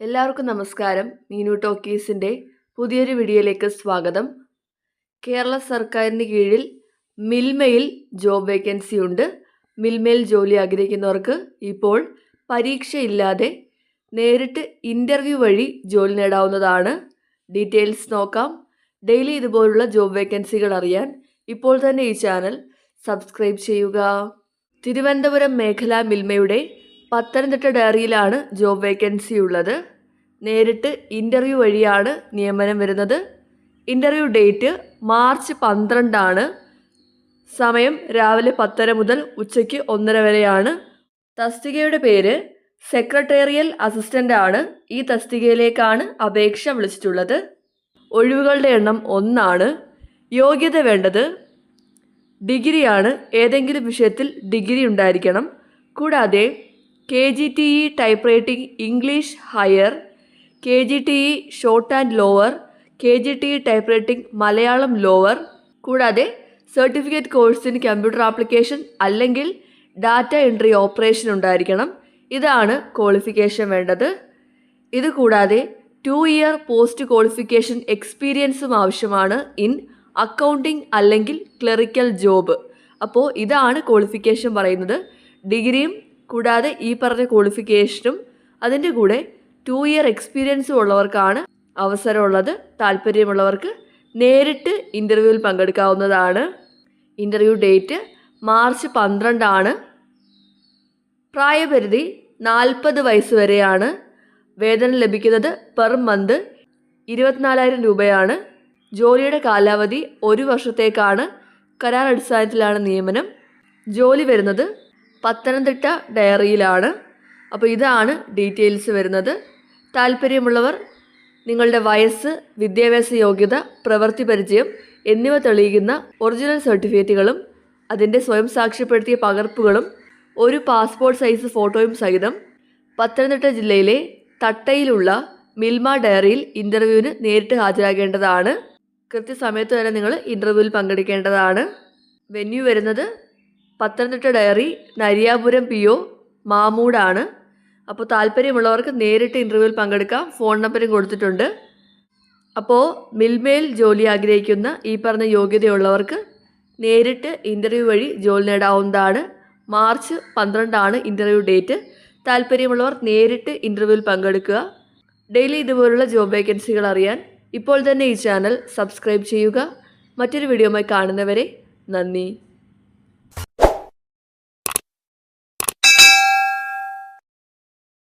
എല്ലാവർക്കും നമസ്കാരം. മീനു ടോക്കീസിന്റെ പുതിയൊരു വീഡിയോയിലേക്ക് സ്വാഗതം. കേരള സർക്കാരിന് കീഴിൽ മിൽമയിൽ ജോബ് വേക്കൻസി ഉണ്ട്. മിൽമയിൽ ജോലി ആഗ്രഹിക്കുന്നവർക്ക് ഇപ്പോൾ പരീക്ഷയില്ലാതെ നേരിട്ട് ഇന്റർവ്യൂ വഴി ജോലി നേടാവുന്നതാണ്. ഡീറ്റെയിൽസ് നോക്കാം. ഡെയിലി ഇതുപോലുള്ള ജോബ് വേക്കൻസികൾ അറിയാൻ ഇപ്പോൾ തന്നെ ഈ ചാനൽ സബ്സ്ക്രൈബ് ചെയ്യുക. തിരുവനന്തപുരം മേഖലാ മിൽമയുടെ പത്തനംതിട്ട ഡയറിയിലാണ് ജോബ് വേക്കൻസി ഉള്ളത്. നേരിട്ട് ഇന്റർവ്യൂ വഴിയാണ് നിയമനം വരുന്നത്. ഇന്റർവ്യൂ ഡേറ്റ് മാർച്ച് പന്ത്രണ്ടാണ്. സമയം രാവിലെ പത്തര മുതൽ ഉച്ചയ്ക്ക് ഒന്നര വരെയാണ്. തസ്തികയുടെ പേര് സെക്രട്ടേറിയൽ അസിസ്റ്റന്റ് ആണ്. ഈ തസ്തികയിലേക്കാണ് അപേക്ഷ വിളിച്ചിട്ടുള്ളത്. ഒഴിവുകളുടെ എണ്ണം ഒന്നാണ്. യോഗ്യത വേണ്ടത് ഡിഗ്രിയാണ്. ഏതെങ്കിലും വിഷയത്തിൽ ഡിഗ്രി ഉണ്ടായിരിക്കണം. കൂടാതെ K G T E type writing English higher K G T E short and lower K G T E type writing Malayalam lower കൂടാതെ സർട്ടിഫിക്കറ്റ് കോഴ്സിന് കമ്പ്യൂട്ടർ ആപ്ലിക്കേഷൻ അല്ലെങ്കിൽ ഡാറ്റ എൻട്രി ഓപ്പറേഷൻ ഉണ്ടായിരിക്കണം. ഇതാണ് ക്വാളിഫിക്കേഷൻ വേണ്ടത്. ഇത് കൂടാതെ ടു ഇയർ പോസ്റ്റ് ക്വാളിഫിക്കേഷൻ എക്സ്പീരിയൻസും ആവശ്യമാണ് ഇൻ അക്കൗണ്ടിംഗ് അല്ലെങ്കിൽ ക്ലറിക്കൽ ജോബ്. അപ്പോൾ ഇതാണ് ക്വാളിഫിക്കേഷൻ പറയുന്നത്. ഡിഗ്രിയും കൂടാതെ ഈ പറഞ്ഞ ക്വാളിഫിക്കേഷനും അതിന്റെ കൂടെ ടു ഇയർ എക്സ്പീരിയൻസും ഉള്ളവർക്കാണ് അവസരമുള്ളത്. താല്പര്യമുള്ളവർക്ക് നേരിട്ട് ഇന്റർവ്യൂവിൽ പങ്കെടുക്കാവുന്നതാണ്. ഇന്റർവ്യൂ ഡേറ്റ് മാർച്ച് പന്ത്രണ്ടാണ്. പ്രായപരിധി നാൽപ്പത് വയസ്സ് വരെയാണ്. വേതനം ലഭിക്കുന്നത് പെർ മന്ത് ഇരുപത്തിനാലായിരം രൂപയാണ്. ജോലിയുടെ കാലാവധി ഒരു വർഷത്തേക്കാണ്. കരാർ അടിസ്ഥാനത്തിലാണ് നിയമനം. ജോലി വരുന്നത് പത്തനംതിട്ട ഡയറിയിലാണ്. അപ്പോൾ ഇതാണ് ഡീറ്റെയിൽസ് വരുന്നത്. താല്പര്യമുള്ളവർ നിങ്ങളുടെ വയസ്സ് വിദ്യാഭ്യാസ യോഗ്യത പ്രവൃത്തി പരിചയം എന്നിവ തെളിയിക്കുന്ന ഒറിജിനൽ സർട്ടിഫിക്കറ്റുകളും അതിന്റെ സ്വയം സാക്ഷ്യപ്പെടുത്തിയ പകർപ്പുകളും ഒരു പാസ്പോർട്ട് സൈസ് ഫോട്ടോയും സഹിതം പത്തനംതിട്ട ജില്ലയിലെ തട്ടയിലുള്ള മിൽമ ഡയറിയിൽ ഇന്റർവ്യൂവിന് നേരിട്ട് ഹാജരാകേണ്ടതാണ്. കൃത്യസമയത്ത് തന്നെ നിങ്ങൾ ഇന്റർവ്യൂവിൽ പങ്കെടുക്കേണ്ടതാണ്. വെന്യൂ വരുന്നത് Pathanamthitta dairy Nariyapuram P O മാമൂടാണ്. അപ്പോൾ താല്പര്യമുള്ളവർക്ക് നേരിട്ട് ഇന്റർവ്യൂവിൽ പങ്കെടുക്കാം. ഫോൺ നമ്പറും കൊടുത്തിട്ടുണ്ട്. അപ്പോൾ മിൽമേൽ ജോലി ആഗ്രഹിക്കുന്ന ഈ പറഞ്ഞ യോഗ്യതയുള്ളവർക്ക് നേരിട്ട് ഇന്റർവ്യൂ വഴി ജോലി നേടാവുന്നതാണ്. മാർച്ച് പന്ത്രണ്ടാണ് ഇന്റർവ്യൂ ഡേറ്റ് താല്പര്യമുള്ളവർ നേരിട്ട് ഇന്റർവ്യൂവിൽ പങ്കെടുക്കുക. ഡെയിലി ഇതുപോലുള്ള ജോബ് വേക്കൻസികൾ അറിയാൻ ഇപ്പോൾ തന്നെ ഈ ചാനൽ സബ്സ്ക്രൈബ് ചെയ്യുക. മറ്റൊരു വീഡിയോയുമായി കാണുന്നവരെ നന്ദി.